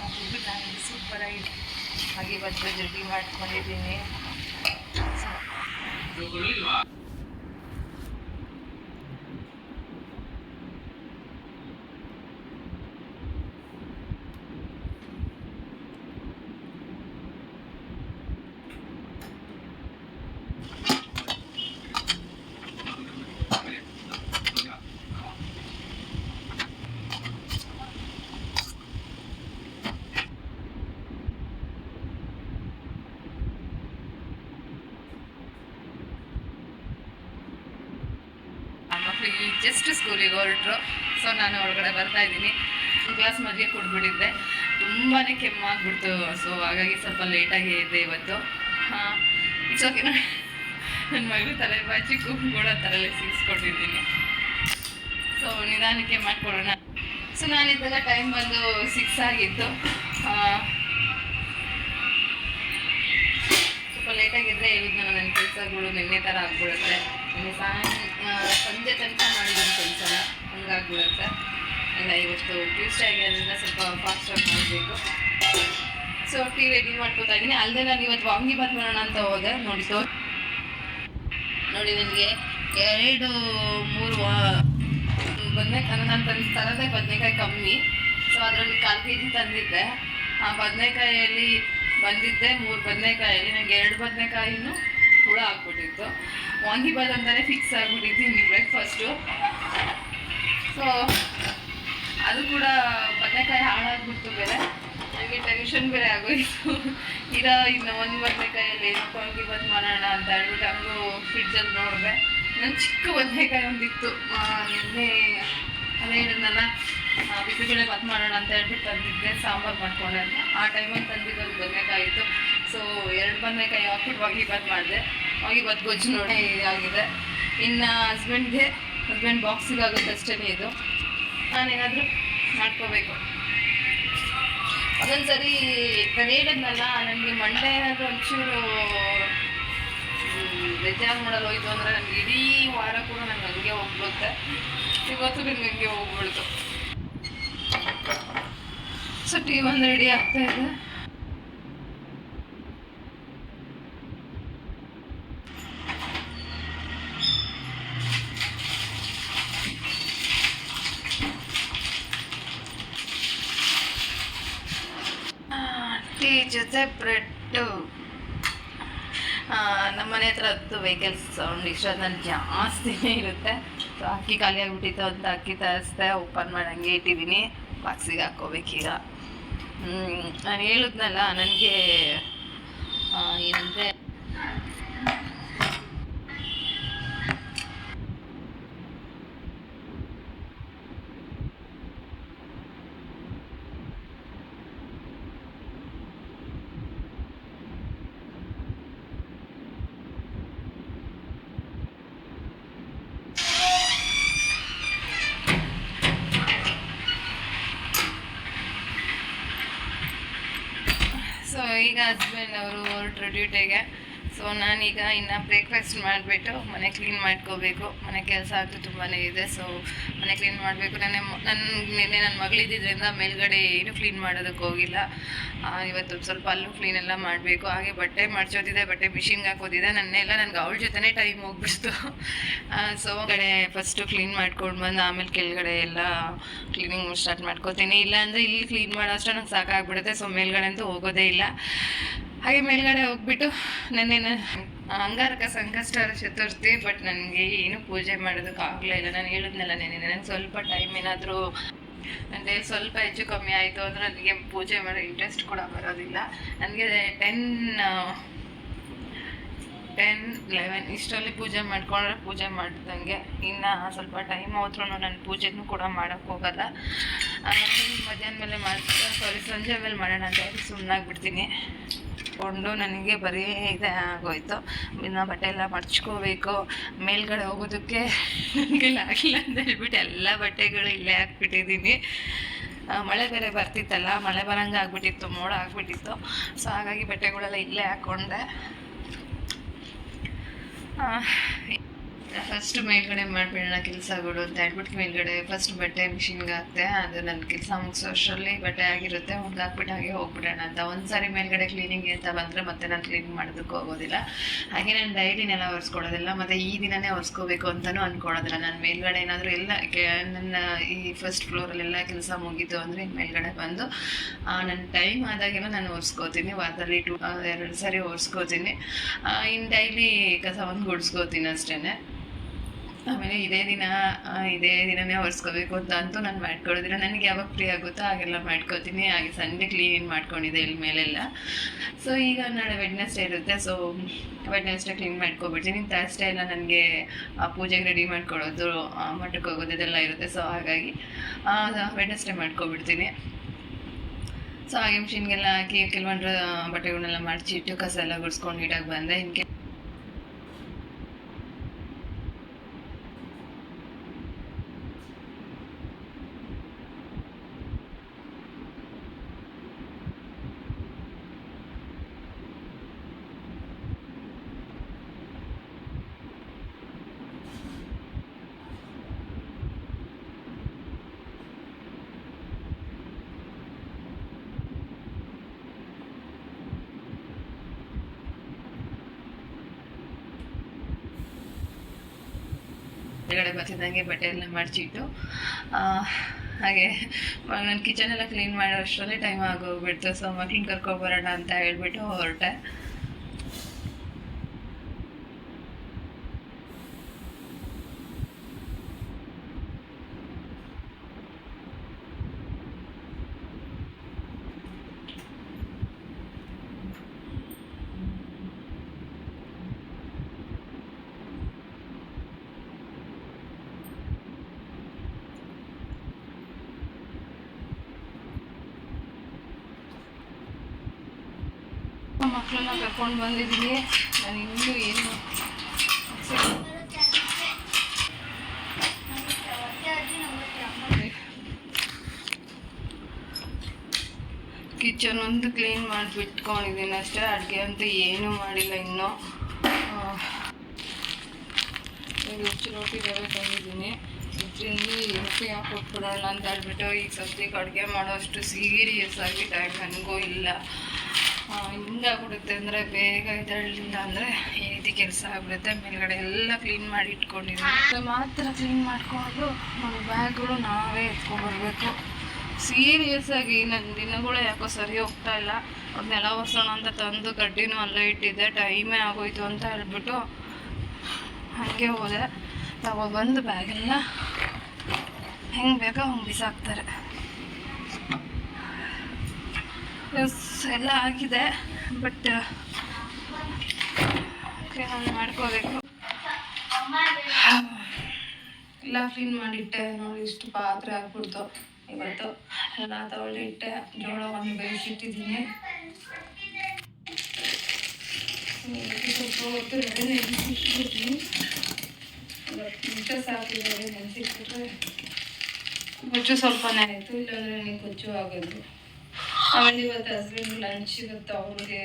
ಮಾಡ್ಕೊಂಡಿದ್ದೀನಿ ಆಗಿ ಹಾಗೆ ಬಟ್ಟೆ ರೆಡಿ ಮಾಡ್ಕೊಂಡಿದ್ದೀನಿ ಸೊ ಆ ಮಕ್ಕಳು ಈಗ ಜಸ್ಟ್ ಸ್ಕೂಲಿಗೆ ಹೊರಟ್ರು. ಸೊ ನಾನು ಹೊರಗಡೆ ಬರ್ತಾ ಇದ್ದೀನಿ. ಕ್ಲಾಸ್ ಮಧ್ಯೆ ಕೊಟ್ಬಿಟ್ಟಿದ್ದೆ. ತುಂಬಾ ಕೆಮ್ಮಾಗ್ಬಿಡ್ತು ಸೊ ಹಾಗಾಗಿ ಸ್ವಲ್ಪ ಲೇಟಾಗಿ ಇದ್ದೆ ಇವತ್ತು. ಹಾಂ ಇಟ್ಸ್ ಓಕೆ ನನ್ನ ಮಗಳು ತಲೆ ಬಾಚಿ ಕೂಡ ತಲೆಯಲ್ಲಿ ಸಿಗಿಸ್ಕೊಂಡಿದ್ದೀನಿ ಸೊ ನಿಧಾನಕ್ಕೆ ಮಾಡಿಕೊಡೋಣ ಸೊ ನಾನಿದ್ದಾಗ ಟೈಮ್ ಬಂದು ಸಿಕ್ಸ್ ಆಗಿತ್ತು. ಸ್ವಲ್ಪ ಲೇಟಾಗಿದ್ದರೆ ಇವತ್ತು ನನ್ನ ಕೆಲಸಗಳು ನಿನ್ನೆ ಥರ ಆಗ್ಬಿಡುತ್ತೆ. ಸಾಯಂ ಸಂಜೆ ತನಕ ಮಾಡಿದ್ದೀನಿ ಕೆಲಸನ, ಹಂಗಾಗ್ಬಿಡುತ್ತೆ. ಇಲ್ಲ, ಇವತ್ತು ಟ್ಯೂಸ್ಡೇ ಆಗಿರೋದ್ರಿಂದ ಸ್ವಲ್ಪ ಫಾಸ್ಟಾಗಿ ಮಾಡಬೇಕು. ಸೊ ಟಿ ರೆಡಿ ಮಾಡ್ಕೊತಾ ಇದ್ದೀನಿ. ಅಲ್ಲದೆ ನಾನು ಇವತ್ತು ವಾಂಗಿಬಾತ್ ಮಾಡೋಣ ಅಂತ ಹೋದೆ. ನೋಡಿ ಸೊ ನೋಡಿ ನನಗೆ ಎರಡು, ಮೂರು ವಾ ಬದನೆಕಾಯಿ ನಾನು ತಂದು ತರದೇ ಬದನೆಕಾಯಿ ಕಮ್ಮಿ. ಸೊ ಅದರಲ್ಲಿ ಕಾಲು ಕೆ ಜಿ ತಂದಿದ್ದೆ. ಆ ಬದನೆಕಾಯಲ್ಲಿ ಬಂದಿದ್ದೆ, ಮೂರು ಬದನೆಕಾಯಲ್ಲಿ ನನಗೆ ಎರಡು ಬದನೆಕಾಯಿನೂ ಹುಳ ಆಗ್ಬಿಟ್ಟಿತ್ತು. ವಾಂಗಿಬಾತ್ ಅಂತಲೇ ಫಿಕ್ಸ್ ಆಗಿಬಿಟ್ಟಿದ್ದೀನಿ ಬ್ರೇಕ್ಫಾಸ್ಟು ಸೊ ಅದು ಕೂಡ ಬದನೆಕಾಯಿ ಹಾಳಾಗ್ಬಿಡ್ತು ಬೇರೆ. ನನಗೆ ಟೆನ್ಷನ್ ಬೇರೆ ಆಗೋಯ್ತು. ಇರೋ ಇನ್ನು ಒಂದು ಬದನೆಕಾಯಲ್ಲಿ ಏನೋ ವಾಂಗಿಬಾತ್ ಮಾಡೋಣ ಅಂತ ಹೇಳ್ಬಿಟ್ಟು ಹಂಗೂ ಫ್ರಿಡ್ಜಲ್ಲಿ ನೋಡಿದೆ. ನನ್ನ ಚಿಕ್ಕ ಬದನೆಕಾಯಿ ಒಂದಿತ್ತು. ನಿನ್ನೆ ಅದೇ ಹೇಳಿದ್ನಲ್ಲ ಬಿಸಿಬೇಳೆ ಬಾತ್ ಮಾಡೋಣ ಅಂತ ಹೇಳ್ಬಿಟ್ಟು ತಂದಿದ್ದೆ, ಸಾಂಬಾರು ಮಾಡ್ಕೊಂಡೆ ಅಂತ. ಆ ಟೈಮಲ್ಲಿ ತಂದಿದ್ದು ಬದನೆಕಾಯಿ ಇತ್ತು. ಸೊ ಎರಡು ಬದನೆಕಾಯಿ ಹಾಕ್ಬಿಟ್ಟು ವಾಂಗಿಬಾತ್ ಮಾಡಿದೆ. ವಾಂಗಿಬಾತ್ ಗೊಜ್ಜು ನೋಡಿ ಆಗಿದೆ. ಇನ್ನು ಹಸ್ಬೆಂಡ್ಗೆ ಹಸ್ಬೆಂಡ್ ಬಾಕ್ಸಿಗೆ ಆಗುತ್ತೆ ಅಷ್ಟೇ ಇದು. ನಾನೇನಾದರೂ ಮಾಡ್ಕೋಬೇಕು. ಅದೊಂದ್ಸರಿ ನಾನು ಹೇಳಿದ್ನಲ್ಲ, ನನಗೆ ಮಂಡೆ ಏನಾದರೂ ಒಂಚೂರು ಬೇಜಾರು ಮಾಡಲು ಹೋಯ್ತು ಅಂದರೆ ನನಗೆ ಇಡೀ ವಾರ ಕೂಡ ನನಗೆ ಹಂಗೆ ಹೋಗ್ಬಿಡುತ್ತೆ. ಇವತ್ತು ನಿಮ್ಗೆ ಹಂಗೆ ಸೊ ಟೀ ಒಂದು ರೆಡಿ ಆಗ್ತಾ ಇದೆ. ಟೀ ಜೊತೆ ಬ್ರೆಡ್ಡು. ನಮ್ಮ ಮನೆ ಹತ್ರ ಹತ್ತು ವೆಹಿಕಲ್ಸ್ ಸೌಂಡ್ ಇಷ್ಟೊತ್ತಲ್ಲಿ ಜಾಸ್ತಿನೇ ಇರುತ್ತೆ. ಸೊ ಅಕ್ಕಿ ಖಾಲಿ ಆಗಿಬಿಟ್ಟಿತ್ತು ಅಂತ ಅಕ್ಕಿ ತರಿಸ್ದೆ, ಓಪನ್ ಮಾಡಿ ಹಂಗೆ ಇಟ್ಟಿದ್ದೀನಿ ಬಾಕ್ಸಿಗೆ ಈಗ ನಾನು ಹೇಳಿದ್ನಲ್ಲ, ನನಗೆ ಏನಂದರೆ ಸೊ ಈಗ ಹಸ್ಬೆಂಡ್ ಅವರು ಹೊರಟ್ರು ಡ್ಯೂಟಿಗೆ ಸೊ ನಾನೀಗ ಇನ್ನು ಬ್ರೇಕ್ಫಾಸ್ಟ್ ಮಾಡಿಬಿಟ್ಟು ಮನೆ ಕ್ಲೀನ್ ಮಾಡ್ಕೋಬೇಕು. ಮನೆ ಕೆಲಸ ಅಂತೂ ತುಂಬಾ ಇದೆ. ಸೊ ಮನೆ ಕ್ಲೀನ್ ಮಾಡಬೇಕು. ನಾನೇ, ನನ್ನ ನಿನ್ನೆ ನನ್ನ ಮಗಳಿದ್ದರಿಂದ ಮೇಲ್ಗಡೆ ಏನು ಕ್ಲೀನ್ ಮಾಡೋದಕ್ಕೆ ಹೋಗಿಲ್ಲ. ಇವತ್ತು ಸ್ವಲ್ಪ ಅಲ್ಲೂ ಕ್ಲೀನ್ ಎಲ್ಲ ಮಾಡಬೇಕು. ಹಾಗೆ ಬಟ್ಟೆ ಮಡ್ಚೋದಿದೆ, ಬಟ್ಟೆ ಮಿಷಿನ್ಗೆ ಹಾಕೋದಿದೆ. ನನ್ನೆಲ್ಲ ನನಗೆ ಅವಳ ಜೊತೆನೇ ಟೈಮ್ ಹೋಗ್ಬಿಡ್ತು. ಸೊ ಕಡೆ ಫಸ್ಟು ಕ್ಲೀನ್ ಮಾಡ್ಕೊಂಡು ಬಂದು ಆಮೇಲೆ ಕೆಳಗಡೆ ಎಲ್ಲ ಕ್ಲೀನಿಂಗ್ ಸ್ಟಾರ್ಟ್ ಮಾಡ್ಕೋತೀನಿ. ಇಲ್ಲಾಂದರೆ ಇಲ್ಲಿ ಕ್ಲೀನ್ ಮಾಡೋ ಅಷ್ಟು ನಂಗೆ ಸಾಕಾಗ್ಬಿಡುತ್ತೆ. ಸೊ ಮೇಲ್ಗಡೆ ಅಂತೂ ಹೋಗೋದೇ ಇಲ್ಲ. ಹಾಗೆ ಮೇಲ್ಗಡೆ ಹೋಗ್ಬಿಟ್ಟು ನೆನ್ನೆನ ಅಂಗಾರಕ ಸಂಕಷ್ಟರ ಚತುರ್ಥಿ ಬಟ್ ನನಗೆ ಏನು ಪೂಜೆ ಮಾಡೋದಕ್ಕೆ ಆಗಲೇ ಇಲ್ಲ. ನಾನು ಹೇಳಿದ್ನಲ್ಲ ನೆನೆ ನನಗೆ ಸ್ವಲ್ಪ ಟೈಮ್ ಏನಾದರೂ ನನಗೆ ಸ್ವಲ್ಪ ಹೆಚ್ಚು ಕಮ್ಮಿ ಆಯಿತು ಅಂದರೆ ನನಗೆ ಪೂಜೆ ಮಾಡೋ ಇಂಟ್ರೆಸ್ಟ್ ಕೂಡ ಬರೋದಿಲ್ಲ. ನನಗೆ ಟೆನ್ ಟೆನ್ ಲೆವೆನ್ ಇಷ್ಟರಲ್ಲಿ ಪೂಜೆ ಮಾಡ್ಕೊಂಡ್ರೆ ಪೂಜೆ ಮಾಡ್ದಂಗೆ. ಇನ್ನು ಸ್ವಲ್ಪ ಟೈಮ್ ಹೋದ್ರೂ ನಾನು ಪೂಜೆನೂ ಕೂಡ ಮಾಡೋಕ್ಕೆ ಹೋಗಲ್ಲ. ಮಧ್ಯಾಹ್ನ ಮೇಲೆ ಮಾಡ್ತೀನಿ ಸಾರಿ ಸಂಜೆ ಮೇಲೆ ಮಾಡೋಣ ಅಂತ ಹೇಳಿ ಸುಮ್ಮನಾಗ್ಬಿಡ್ತೀನಿ ಕೊಂಡು ನನಗೆ ಬರೀ ಇದೇ ಆಗೋಯ್ತು. ಇನ್ನು ಬಟ್ಟೆ ಎಲ್ಲ ಮಡ್ಚ್ಕೋಬೇಕು. ಮೇಲ್ಗಡೆ ಹೋಗೋದಕ್ಕೆ ನನಗೆ ಆಗಿಲ್ಲ ಅಂತ ಹೇಳ್ಬಿಟ್ಟು ಎಲ್ಲ ಬಟ್ಟೆಗಳು ಇಲ್ಲೇ ಹಾಕ್ಬಿಟ್ಟಿದ್ದೀನಿ. ಮಳೆ ಬೇರೆ ಬರ್ತಿತ್ತಲ್ಲ, ಮಳೆ ಬರಂಗೆ ಆಗ್ಬಿಟ್ಟಿತ್ತು, ಮೋಡ ಆಗ್ಬಿಟ್ಟಿತ್ತು. ಸೊ ಹಾಗಾಗಿ ಬಟ್ಟೆಗಳೆಲ್ಲ ಇಲ್ಲೇ ಹಾಕ್ಕೊಂಡೆ ಫಸ್ಟ್ ಮೇಲ್ಗಡೆ ಮಾಡಿಬಿಡೋಣ ಕೆಲಸಗಳು ಅಂತ ಹೇಳ್ಬಿಟ್ಟು ಮೇಲ್ಗಡೆ ಫಸ್ಟ್ ಬಟ್ಟೆ ಮಿಷಿನ್ಗೆ ಹಾಕ್ತೆ ಅದು ನನ್ನ ಕೆಲಸ ಮುಗಿಸೋ ಅಷ್ಟರಲ್ಲಿ ಬಟ್ಟೆ ಆಗಿರುತ್ತೆ ಹಾಕ್ಬಿಟ್ಟು ಹಾಗೆ ಹೋಗ್ಬಿಡೋಣ ಅಂತ. ಒಂದ್ಸಾರಿ ಮೇಲ್ಗಡೆ ಕ್ಲೀನಿಂಗ್ ಅಂತ ಬಂದರೆ ಮತ್ತೆ ನಾನು ಕ್ಲೀನ್ ಮಾಡೋದಕ್ಕೆ ಹೋಗೋದಿಲ್ಲ ಹಾಗೆ ನಾನು ಡೈಲಿನೆಲ್ಲ ನೆಲ ಒರೆಸ್ಕೊಳ್ಳೋದಿಲ್ಲ, ಮತ್ತು ಈ ದಿನನೇ ಒರೆಸ್ಕೋಬೇಕು ಅಂತಲೂ ಅಂದ್ಕೊಳ್ಳೋದಿಲ್ಲ ನಾನು ಮೇಲ್ಗಡೆ ಏನಾದರೂ ಎಲ್ಲ ನನ್ನ ಈ ಫಸ್ಟ್ ಫ್ಲೋರಲ್ಲೆಲ್ಲ ಕೆಲಸ ಮುಗೀತು ಅಂದರೆ ಮೇಲ್ಗಡೆ ಬಂದು ನನ್ನ ಟೈಮ್ ಆದಾಗೆಲ್ಲ ನಾನು ಒರೆಸ್ಕೋತೀನಿ. ವಾರದಲ್ಲಿ ಟು ಎರಡು ಸಾರಿ ಒರೆಸ್ಕೋತೀನಿ. ಇನ್ನು ಡೈಲಿ ಕಸವನ್ನು ಗುಡಿಸ್ಕೋತೀನಿ ಅಷ್ಟೇ ಆಮೇಲೆ ಇದೇ ದಿನ ಇದೇ ದಿನನೇ ಒರೆಸ್ಕೋಬೇಕು ಅಂತ ಅಂತೂ ನಾನು ಮಾಡ್ಕೊಳ್ಳೋದಿಲ್ಲ ನನಗೆ ಯಾವಾಗ ಫ್ರೀ ಆಗುತ್ತೋ ಹಾಗೆಲ್ಲ ಮಾಡ್ಕೋತೀನಿ. ಹಾಗೆ ಸಂಡೆ ಕ್ಲೀನ್ ಮಾಡ್ಕೊಂಡಿದ್ದೆ ಇಲ್ಲಿ ಮೇಲೆಲ್ಲ. ಸೊ ಈಗ ನಾಳೆ ವೆಡ್ನೆಸ್ಡೇ ಇರುತ್ತೆ. ಸೊ ವೆಡ್ನೆಸ್ಡೇ ಕ್ಲೀನ್ ಮಾಡ್ಕೊಬಿಡ್ತೀನಿ. ಥರ್ಸ್ಡೇ ಎಲ್ಲ ನನಗೆ ಪೂಜೆಗೆ ರೆಡಿ ಮಾಡ್ಕೊಳ್ಳೋದು ಮಠಕ್ಕೆ ಹೋಗೋದು ಇದೆಲ್ಲ ಇರುತ್ತೆ. ಸೊ ಹಾಗಾಗಿ ವೆಡ್ನೆಸ್ಡೇ ಮಾಡ್ಕೊಬಿಡ್ತೀನಿ. ಸೊ ಹಾಗೆ ಮಿಷಿನ್ಗೆಲ್ಲ ಹಾಕಿ, ಕೆಲವೊಂದು ಬಟ್ಟೆಗಳನ್ನೆಲ್ಲ ಮಡಚಿಟ್ಟು ಕಸ ಎಲ್ಲ ಗುಡಿಸ್ಕೊಂಡು ನೀಟಾಗಿ ಬಂದೆ. ಇನ್ಕೆ ಹೊರಗಡೆ ಬರ್ತಿದ್ದಂಗೆ ಬಟ್ಟೆ ಎಲ್ಲ ಮಡಚಿಟ್ಟು ಹಾಗೆ ನಾನು ಕಿಚನ್ ಎಲ್ಲ ಕ್ಲೀನ್ ಮಾಡೋ ಅಷ್ಟರಲ್ಲೇ ಟೈಮ್ ಆಗೋಗ್ಬಿಡ್ತು ಸೊ ಮಕ್ಳನ್ನ ಕರ್ಕೊಬರೋಣ ಅಂತ ಹೇಳ್ಬಿಟ್ಟು ಹೊರಟೆ. ಮಕ್ಕಳನ್ನ ಕರ್ಕೊಂಡು ಬಂದಿದ್ದೀನಿ. ನಾನು ಇನ್ನೂ ಏನು ಕಿಚನ್ ಒಂದು ಕ್ಲೀನ್ ಮಾಡಿಬಿಟ್ಕೊಂಡಿದ್ದೀನಿ ಅಷ್ಟೇ. ಅಡುಗೆ ಅಂತ ಏನೂ ಮಾಡಿಲ್ಲ ಇನ್ನೂ. ಉಚ್ಚು ರೊಟ್ಟಿ ರವೆ ತಂದಿದ್ದೀನಿ. ಇದರಲ್ಲಿ ರೊಟ್ಟಿ ಹಾಕ್ಬಿಟ್ಬಿಡೋಣ ಅಂತ ಹೇಳ್ಬಿಟ್ಟು ಈಗ ಸದ್ಯಕ್ಕೆ ಅಡುಗೆ ಮಾಡೋಷ್ಟು ಸೀರಿಯಸ್ ಆಗಿ ಟೈಮ್ ನನಗೂ ಇಲ್ಲ. ಹಿಂಗಾಗ್ಬಿಡುತ್ತೆ ಅಂದರೆ ಬೇಗ ಇದರಲಿಲ್ಲ ಅಂದರೆ ಈ ರೀತಿ ಕೆಲಸ ಆಗ್ಬಿಡುತ್ತೆ. ಮೇಲ್ಗಡೆ ಎಲ್ಲ ಕ್ಲೀನ್ ಮಾಡಿ ಇಟ್ಕೊಂಡಿದ್ದೀನಿ ಮಾತ್ರ ಕ್ಲೀನ್ ಮಾಡಿಕೊಂಡು ನಮ್ಮ ಬ್ಯಾಗ್ಗಳು ನಾವೇ ಎತ್ಕೊಂಡ್ಬರ್ಬೇಕು ಸೀರಿಯಸ್ ಆಗಿ ನನ್ನ ದಿನಗಳು ಯಾಕೋ ಸರಿ ಹೋಗ್ತಾ ಇಲ್ಲ. ನೆಲ ಒರೆಸೋಣ ಅಂತ ತಂದು ಗಡ್ಡಿನೂ ಅಲ್ಲೇ ಇಟ್ಟಿದ್ದೆ. ಟೈಮೇ ಆಗೋಯ್ತು ಅಂತ ಹೇಳ್ಬಿಟ್ಟು ಹಾಗೆ ಹೋದೆ. ತಗೊಬಂದು ಬ್ಯಾಗೆಲ್ಲ ಹೆಂಗೆ ಬೇಕೋ ಹಂಗೆ ಬಿಸಾಕ್ತಾರೆ. ಎಲ್ಲ ಆಗಿದೆ ಬಟ್ ನಾನು ಮಾಡ್ಕೋಬೇಕು? ಎಲ್ಲ ಕ್ಲೀನ್ ಮಾಡಿಟ್ಟೆ, ನೋಡಿ ಇಷ್ಟು ಪಾತ್ರೆ ಹಾಕ್ಬಿಡ್ತು. ಇವತ್ತು ಎಲ್ಲ ತಗೊಳ್ಳಿಟ್ಟೆ ಜೋಳ ಒಂದು ಬೇಯಿಸಿಟ್ಟಿದ್ದೀನಿ. ಸ್ವಲ್ಪ ಹೊತ್ತು ಸ್ವಲ್ಪ ಗೊಜ್ಜು ಸ್ವಲ್ಪನೇ ಆಯಿತು, ಇಲ್ಲಾಂದ್ರೆ ನನಗೆ ಗೊಜ್ಜು ಆಗೋದು. ಆಮೇಲೆ ಇವತ್ತು ಹಸ್ಬೆಂಡ್ ಲಂಚ್ ಇವತ್ತು ಅವ್ರಿಗೆ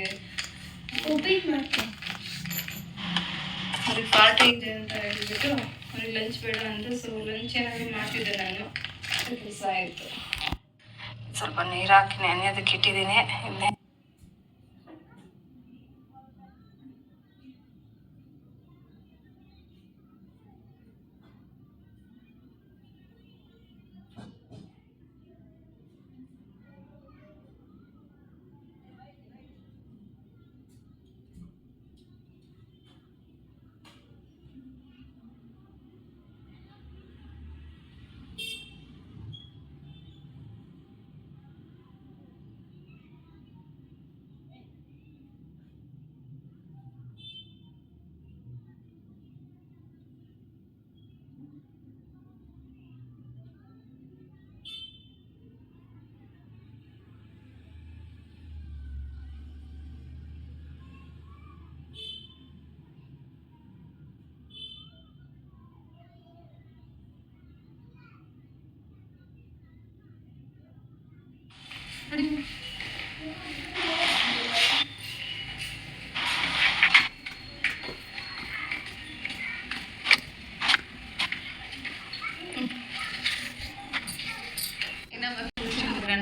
ಉಪ್ಪಿಟ್ಟು ಮಾಡ್ತೀನಿ. ಅವ್ರಿಗೆ ಪಾರ್ಟಿ ಇದೆ ಅಂತ ಹೇಳಿಬಿಟ್ಟು ಅವ್ರಿಗೆ ಲಂಚ್ ಬೇಡ ಅಂತ ಸೊ ಲಂಚ್ ಏನಾದ್ರು ಮಾಡ್ತಿದ್ದೆ ನಾನು. ಕೆಲಸ ಆಯಿತು ಸ್ವಲ್ಪ ನೀರು ಹಾಕಿ ನೆನೆಯೋದಕ್ಕೆ ಇಟ್ಟಿದ್ದೀನಿ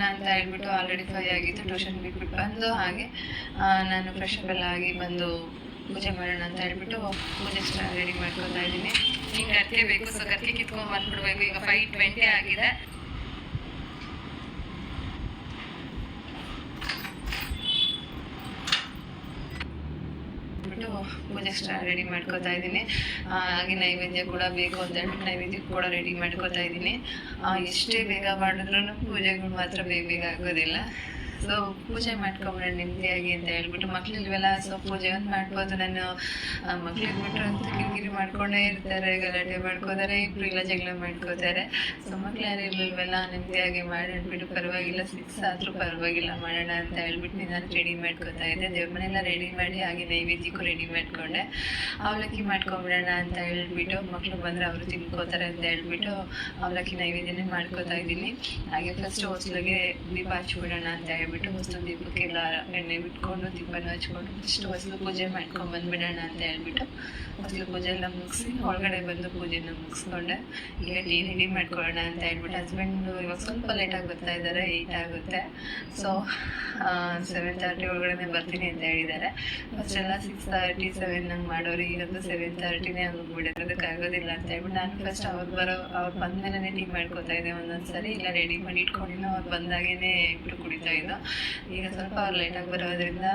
ಅಂತ ಹೇಳ್ಬಿಟ್ಟು ಆಲ್ರೆಡಿ ಫೈ ಆಗಿತ್ತು ಟ್ಯೂಷನ್ ಬಿಟ್ಬಿಟ್ಟು ಬಂದು ಹಾಗೆ ನಾನು ಫ್ರೆಶ್ ಎಲ್ಲ ಆಗಿ ಬಂದು ಪೂಜೆ ಮಾಡೋಣ ಅಂತ ಹೇಳ್ಬಿಟ್ಟು ಪೂಜೆ ರೆಡಿ ಮಾಡ್ಕೊತಾ ಇದ್ದೀನಿ. ಈಗ ಕರ್ಕೆ ಬೇಕು, ಸೊ ಕರ್ಕೆ ಕಿತ್ಕೊಂಡ್ ಬಂದ್ಬಿಡ್ಬೇಕು ಈಗ ಫೈವ್ ಟ್ವೆಂಟಿ ಆಗಿದೆ. ಪೂಜೆ ರೆಡಿ ಮಾಡ್ಕೊತಾ ಇದ್ದೀನಿ. ಹಾಗೆ ನೈವೇದ್ಯ ಕೂಡ ಬೇಕು ಅಂತ ಹೇಳ್ಬಿಟ್ಟು ನೈವೇದ್ಯ ಕೂಡ ರೆಡಿ ಮಾಡ್ಕೊತಾ ಇದ್ದೀನಿ. ಎಷ್ಟೇ ಬೇಗ ಮಾಡಿದ್ರು ಪೂಜೆಗಳು ಮಾತ್ರ ಬೇಗ ಬೇಗ ಆಗೋದಿಲ್ಲ. ಸೊ ಪೂಜೆ ಮಾಡ್ಕೊಂಬಿಡೋಣ ನೆಮ್ಮದಿಯಾಗಿ ಅಂತ ಹೇಳ್ಬಿಟ್ಟು ಮಕ್ಳಿಲ್ವೆಲ್ಲ ಸೊ ಪೂಜೆ ಒಂದು ಮಾಡ್ಬೋದು. ನಾನು ಮಕ್ಳಿಗೆ ಬಿಟ್ಟರು ಅಂತ ಕಿರಿಕಿರಿ ಮಾಡ್ಕೊಂಡೇ ಇರ್ತಾರೆ, ಗಲಾಟೆ ಮಾಡ್ಕೋತಾರೆ, ಇಬ್ರು ಇಲ್ಲ ಜಗಳ ಮಾಡ್ಕೋತಾರೆ. ಸೊ ಮಕ್ಳು ಯಾರು ಇರ್ಲಿಲ್ವಲ್ಲ ನೆಮ್ಮದಿಯಾಗಿ ಮಾಡ್ಬಿಟ್ಟು ಪರವಾಗಿಲ್ಲ ಸಿಕ್ಸ್ ಆದರೂ ಪರವಾಗಿಲ್ಲ ಮಾಡೋಣ ಅಂತ ಹೇಳ್ಬಿಟ್ಟು ನಾನು ರೆಡಿ ಮಾಡ್ಕೋತಾ ಇದ್ದೆ. ದೇವ್ರ ರೆಡಿ ಮಾಡಿ ಹಾಗೆ ನೈವೇದ್ಯಕ್ಕೂ ರೆಡಿ ಮಾಡ್ಕೊಂಡೆ. ಅವಲಕ್ಕಿ ಮಾಡ್ಕೊಂಬಿಡೋಣ ಅಂತ ಹೇಳ್ಬಿಟ್ಟು ಮಕ್ಕಳು ಬಂದರೆ ಅವರು ತಿನ್ಕೋತಾರೆ ಅಂತ ಹೇಳ್ಬಿಟ್ಟು ಅವಲಕ್ಕಿ ನೈವೇದ್ಯನೇ ಮಾಡ್ಕೋತಾ ಇದ್ದೀನಿ. ಹಾಗೆ ಫಸ್ಟ್ ಹೊಸ್ಲಿಗೆ ದೀಪ ಹಚ್ಬಿಡೋಣ ಅಂತ ಹೊಸ್ಲು ದೀಪಕ್ಕೆಲ್ಲ ಎಣ್ಣೆ ಬಿಟ್ಕೊಂಡು ದೀಪನ ಹಚ್ಕೊಂಡು ಫಸ್ಟ್ ಹೊಸಲು ಪೂಜೆ ಮಾಡ್ಕೊಂಡು ಬಂದ್ಬಿಡೋಣ ಅಂತ ಹೇಳ್ಬಿಟ್ಟು ಹೊಸಲು ಪೂಜೆ ಎಲ್ಲ ಮುಗಿಸಿ, ಒಳಗಡೆ ಬಂದು ಪೂಜೆನ ಮುಗಿಸ್ಕೊಂಡೆ. ಈಗ ಟೀ ರೆಡಿ ಮಾಡ್ಕೊಳ್ಳೋಣ ಅಂತ ಹೇಳ್ಬಿಟ್ಟು ಹಸ್ಬೆಂಡು ಇವಾಗ ಸ್ವಲ್ಪ ಲೇಟಾಗಿ ಬರ್ತಾ ಇದ್ದಾರೆ ಏಯ್ಟ್ ಆಗುತ್ತೆ. ಸೊ ಸೆವೆನ್ ತರ್ಟಿ ಒಳಗಡೆ ಬರ್ತೀನಿ ಅಂತ ಹೇಳಿದ್ದಾರೆ. ಫಸ್ಟ್ ಎಲ್ಲ ಸಿಕ್ಸ್ ತರ್ಟಿ ಸೆವೆನ್ ಹಂಗೆ ಮಾಡೋರು ಈಗಂತೂ ಸೆವೆನ್ ತರ್ಟಿನೇ ಹಂಗೆ ಆಗೋದಿಲ್ಲ ಅಂತ ಹೇಳ್ಬಿಟ್ಟು ನಾನು ಫಸ್ಟ್ ಅವ್ರು ಬರೋ, ಅವ್ರು ಬಂದಮೇಲೆ ಟೀ ಮಾಡ್ಕೊತಾ ಇದ್ದೆ ಒಂದೊಂದು ಸರಿ ಇಲ್ಲ ರೆಡಿ ಮಾಡಿ ಇಟ್ಕೊಂಡಿಲ್ಲ ಅವ್ರು ಬಂದಾಗೇ ಇಟ್ಟು ಕುಡಿತಾ ಇದ್ದು. ಈಗ ಸ್ವಲ್ಪ ಅವ್ರು ಲೇಟಾಗಿ ಬರೋದ್ರಿಂದ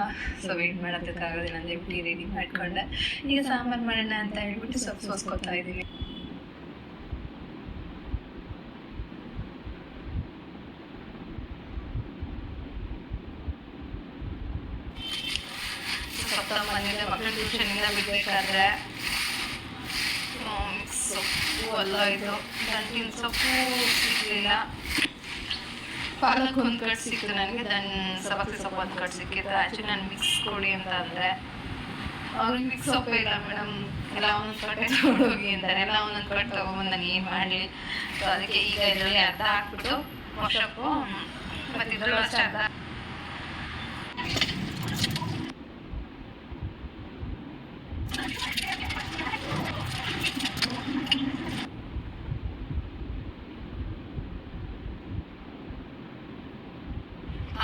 ಸೊ ವೆಯ್ಟ್ ಮಾಡೋದಕ್ಕಾಗೋದಿಲ್ಲ ಅಂತ ಹೇಳಿ ಟೀ ರೆಡಿ ಮಾಡ್ಕೊಂಡೆ. ಈಗ ಸಾಂಬಾರು ಮಾಡೋಣ ಅಂತ ಹೇಳ್ಬಿಟ್ಟು ಸೊಪ್ಪು ಸೋಸ್ಕೊತಾ ಇದ್ದೀನಿ. ಸೊಪ್ಪು ಬಂದಿದೆ ಮಕ್ಕಳು ಟ್ಯೂಷನಿಂದ ಬಿಡಬೇಕಾದ್ರೆ ಸೊಪ್ಪು ಎಲ್ಲ ಇದು. ದಂಟಿನ ಸೊಪ್ಪು ಸಿಗಲಿಲ್ಲ. ಪಾಲಕ್ ಒಂದು ಕಟ್ ಸಿಕ್ತು ನನಗೆ ದನ್ ಸಬಾಕ್ಸಿ ಸೊಪ್ಪು ಒಂದು ಕಟ್ ಸಿಕ್ಕಿತ್ತು ಆ್ಯಕ್ಚುಲಿ ನಾನು ಮಿಕ್ಸ್ ಕೊಡಿ ಅಂತ ಅಂದರೆ, ಅವ್ರಿಗೆ ಮಿಕ್ಸ್ ಸೊಪ್ಪು ಇಲ್ಲ ಮೇಡಮ್. ಎಲ್ಲ ಒಂದೊಂದು ಕಟ್ಟೆ ತಗೊಂಡೋಗಿ ಅಂತಾರೆ. ಎಲ್ಲ ಒಂದೊಂದು ಕಟ್ ತೊಗೊಂಬಂದು ನಾನು ಏನು ಮಾಡಲಿ? ಸೊ ಅದಕ್ಕೆ ಈಗ ಇದರಲ್ಲಿ ಅರ್ಧ ಹಾಕ್ಬಿಟ್ಟು ಮೊಸಪ್ಪು ಮತ್ತು ಇದರಲ್ಲೂ ಅಷ್ಟೇ ಅರ್ಧ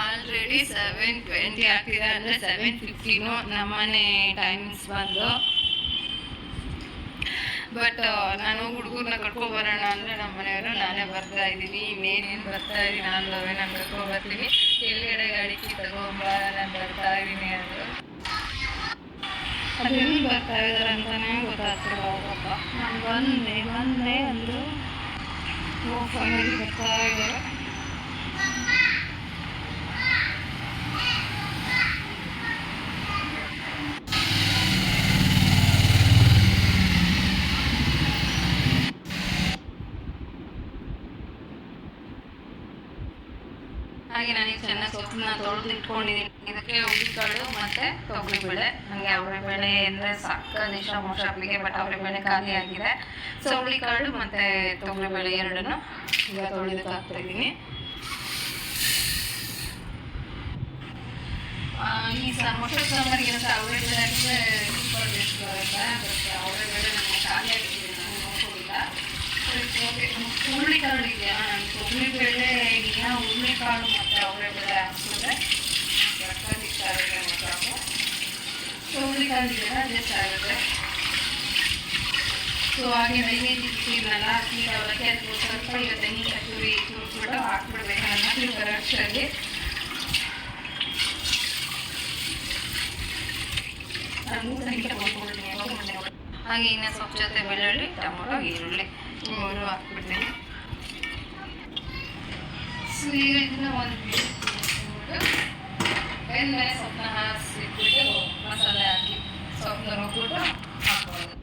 ಆಲ್ರೆಡಿ ಸೆವೆನ್ ಟ್ವೆಂಟಿ ಆಗ್ತಿದೆ ಅಂದರೆ ಸೆವೆನ್ ಫಿಫ್ಟೀನು ನಮ್ಮನೆ ಟೈಮಿಂಗ್ಸ್ ಬಂದು. ಬಟ್ ನಾನು ಹುಡುಗರನ್ನ ಕರ್ಕೊಂಡು ಬರೋಣ ಅಂದರೆ ನಮ್ಮ ಮನೆಯವರು ನಾನೇ ಬರ್ತಾ ಇದ್ದೀನಿ. ಇನ್ನೇನೇನು ಬರ್ತಾ ಇದ್ದೀನಿ? ಲವೇ ನಾನು ಕರ್ಕೊಂಡು ಬರ್ತೀನಿ. ಕೆಳಗಡೆ ಗಾಡಿ ಕಿ ತಗೊಂಬ, ನಾನು ಬರ್ತಾ ಇದ್ದೀನಿ ಅಂದರು. ಅದೇನು ಬರ್ತಾ ಇದ್ದಾರೆ ಅಂತಲೇ ಗೊತ್ತಾಗ್ತಿಲ್ಲ ಹೋಗಪ್ಪ ನಾನು ಬಂದೆ ಬಂದೆ ಅಂದರು. ಫೈನಲಿ ಬರ್ತಾ ಇದ್ದಾರೆ ಹಾಗೆ ನನಗೆ ಚೆನ್ನಾಗಿ ಸೊಪ್ಪನ್ನ ತೊಳೆದು ಇಟ್ಕೊಂಡಿದ್ದೀನಿ. ಇದಕ್ಕೆ ಹುಳಿಕಾಳು ಮತ್ತೆ ತೊಗರಿಬೇಳೆ. ನನಗೆ ಅವರೆಬೇಳೆ ಅಂದರೆ ಸಕ್ಕದ ಇಷ್ಟ ಮೊಸಪ್ಪಿಗೆ ಬಟ್ ಅವರೆಬೇಳೆ ಖಾಲಿ ಆಗಿದೆ. ಸೊ ಹುಳಿಕಾಳು ಮತ್ತೆ ತೊಗರಿಬೇಳೆ ಎರಡನ್ನು ಈಗ ತೊಳೆದಕ್ಕೆ ಹಾಕ್ತಾ ಇದ್ದೀನಿ. ಆ, ಈ ಮೊಸರು ಸಾಂಬಾರಿಗೆ ಅಂತ ಅವರೆಬೇಳೆ ಅಂದರೆ ಬೇಕು ಬರುತ್ತೆ. ಬಟ್ ಅವರೆಬೇಳೆ ಖಾಲಿ ಆಗಿದೆ ನಾನು ನೋಡ್ಕೊಂಡಿಲ್ಲ. ಹುರುಳಿಕಾಳು ಇದೆಯಾ ತೊಗರಿಬೇಳೆ ಇದೆಯಾ ಹುರುಳಿಕಾಳು ಮತ್ತು ಅವರೆಲ್ಲ ಹಾಕ್ಸಿದ್ರೆ ತರಕಾರಿ ಇಷ್ಟ ಆಗುತ್ತೆ ಮೊಸರು ಅದೇ ಸೊ ಹಾಗೆ ನೈವೇದ್ಯಕ್ಕೆ ಇಟ್ಟಿದ್ನಲ್ಲ ಈಗ ಅದು ಸ್ವಲ್ಪ ಈಗ ತೆಂಗಿನ ತುರಿ ತುರ್ಬಿಟ್ಟು ಹಾಕ್ಬಿಡ್ಬೇಕು ಅಷ್ಟರಲ್ಲಿ ನಾನು ಹಾಗೆ ಇನ್ನು ಸೊಪ್ಪು ಜೊತೆ ಬೆಳ್ಳುಳ್ಳಿ ಟೊಮೊಟೊ ಈರುಳ್ಳಿ. ಮೂರು ಹಾಕ್ಬಿಡ್ತೀನಿ. ಸೊ ಈಗ ಇದನ್ನ ಒಂದು ಬೆಂದ್ಮೇಲೆ ಸೊಪ್ಪನ್ನ ಹಾಸಿಬಿಟ್ಟು ಮಸಾಲೆ ಹಾಕಿ ಸೊಪ್ಪನ್ನ ರುಬ್ಬಿಟ್ಟು ಹಾಕ್ಬೋದು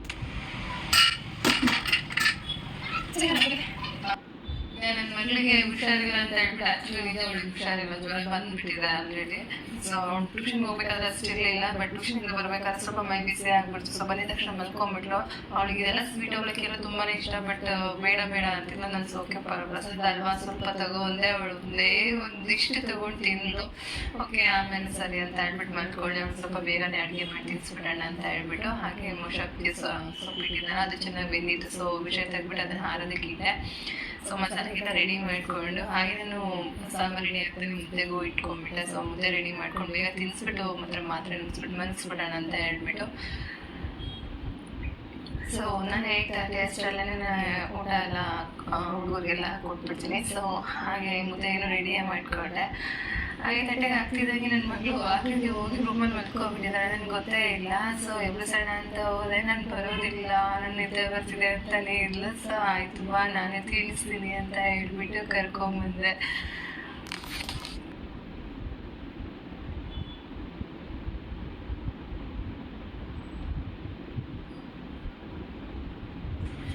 ನನ್ನ ಮಗಳಿಗೆ ಹುಷಾರಿಲ್ಲ ಅಂತ ಹೇಳ್ಬಿಟ್ಟು ಆಕ್ಚುಲಿ ಅವಳಿಗೆ ಹುಷಾರಿಲ್ಲ ಜ್ವರ ಬಂದ್ಬಿಟ್ಟಿದೆ ಆಲ್ರೆಡಿ ಸೊ ಅವ್ನು ಟ್ಯೂಷನ್ಗೆ ಹೋಗ್ಬೇಕಾದ್ರೆ ಅಷ್ಟಿರಲಿಲ್ಲ ಬಟ್ ಟ್ಯೂಷನ್ಗೆ ಬರ್ಬೇಕಾದ್ರೆ ಸ್ವಲ್ಪ ಮೈ ಬಿಸಿ ಆಗ್ಬಿಡ್ತು. ಸೊ ಬಂದಿದ ತಕ್ಷಣ ಮಲ್ಕೊಂಡ್ಬಿಟ್ಲು. ಅವಳಿಗೆ ಇದೆಲ್ಲ ಸ್ವೀಟ್ ಅವಲಕ್ಕಿ ಎಲ್ಲ ತುಂಬಾ ಇಷ್ಟ ಬಟ್ ಬೇಡ ಬೇಡ ಅಂತಿಲ್ಲ ನಾನು ಸೋಕೆ ಪ್ರಸಾದ ಅಲ್ವಾ? ಸ್ವಲ್ಪ ತಗೊಂಡೆ ಅವಳು. ಒಂದೇ ಒಂದಿಷ್ಟು ತಗೊಂಡು ತಿಂದು ಓಕೆ ಆಮೇಲೆ ಸರಿ ಅಂತ ಹೇಳ್ಬಿಟ್ಟು ಮಲ್ಕೊಳ್ಳಿ ಅವ್ಳು ಸ್ವಲ್ಪ ಬೇಗನೆ ಅಡುಗೆ ಮಾಡಿ ತಿನ್ಸ್ಬಿಡೋಣ ಅಂತ ಹೇಳ್ಬಿಟ್ಟು, ಹಾಗೆ ಮೊಶಕ್ಕೆ ಸೊಪ್ಪಿಟ್ಟಿದ್ದಾನೆ ಅದು ಚೆನ್ನಾಗಿ ಬೆಂದಿತ್ತು. ಸೊ ವಿಷಯ ತೆಗ್ಬಿಟ್ಟು ಅದನ್ನ ಹಾರೋದಕ್ಕಿದೆ ಸೊ ಮಸಾಲೆಗೆಲ್ಲ ರೆಡಿ ಮಾಡ್ಕೊಂಡು, ಹಾಗೆ ನಾನು ಸಾಂಬಾರು ರೆಡಿ ಆಗ್ತೀನಿ ಮುದ್ದೆಗೂ ಇಟ್ಕೊಂಡ್ಬಿಟ್ಟೆ. ಸೊ ಮುದ್ದೆ ರೆಡಿ ಮಾಡ್ಕೊಂಡು ಬೇಗ ತಿನ್ಸ್ಬಿಟ್ಟು ಮಾತ್ರ ಮಾತ್ರ ನುಗ್ಸ್ಬಿಟ್ಟು ಮಲ್ಸ್ಬಿಡೋಣ ಅಂತ ಹೇಳ್ಬಿಟ್ಟು. ಸೊ ನಾನು ಹೇಳ್ತಾ ಅಷ್ಟರಲ್ಲೇ ಊಟ ಎಲ್ಲ ಹುಡುಗರಿಗೆಲ್ಲ ಕೊಟ್ಬಿಡ್ತೀನಿ. ಸೊ ಹಾಗೆ ಮುದ್ದೆಯನ್ನು ರೆಡಿಯೇ ಮಾಡ್ಕೊಂಡೆ ಹಾಗೆ ತಟ್ಟೆಗೆ ಹಾಕ್ತಿದ್ದಾಗೆ ನನ್ನ ಮಗಳು ಆಕೆಗೆ ಹೋಗಿ ರೂಮಲ್ಲಿ ಮಲ್ಕೊಬಿಟ್ಟಿದ್ದಾಳೆ ನನಗೆ ಗೊತ್ತೇ ಇಲ್ಲ. ಸೊ ಎಬ್ಬಿಸೋಣ ಅಂತ ಹೋದೆ ನಾನು ಬರೋದಿಲ್ಲ. ನನ್ನ ನಿದ್ದೆ ಬರ್ತಿದೆ ಅಂತಲೇ ಇಲ್ಲ. ಸೊ ಆಯ್ತು ಬಾ ನಾನೇ ತಿಳಿಸ್ತೀನಿ ಅಂತ ಹೇಳ್ಬಿಟ್ಟು ಕರ್ಕೊಂಬಂದೆ.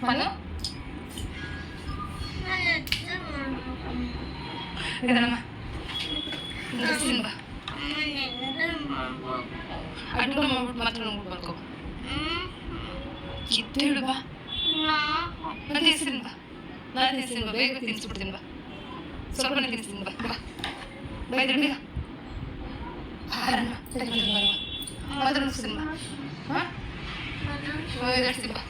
ಹಲೋ? ಇದಮ್ಮ ತಿನ್ ಬಾ ಅಡುಗೆ ಮಾಡ್ಬಿಟ್ಟು ಮಾತ್ರ ನೋಡ್ಬೇಕು ಎದ್ದು ಇಡು ಬಾ. ನಾನು ತಿನ್ಸ್ತೀನಿ ಬಾ. ನಾನು ತಿನ್ಸ್ತೀನಿ ಬಾ. ಬೇಗ ತಿನ್ಸ್ಬಿಡ್ತೀನಿ ಬಾ. ಸ್ವಲ್ಪನೇ ತಿನ್ಸ್ತೀನಿ ಬಾ. ಬಾ. ಬಾ ಇದ್ರೆ ಬೇಗ ಮಾತ್ರ ನುಗ್ಸ್ತೀನಿ ಬಾ. ಹಾಂ? ಬಾ.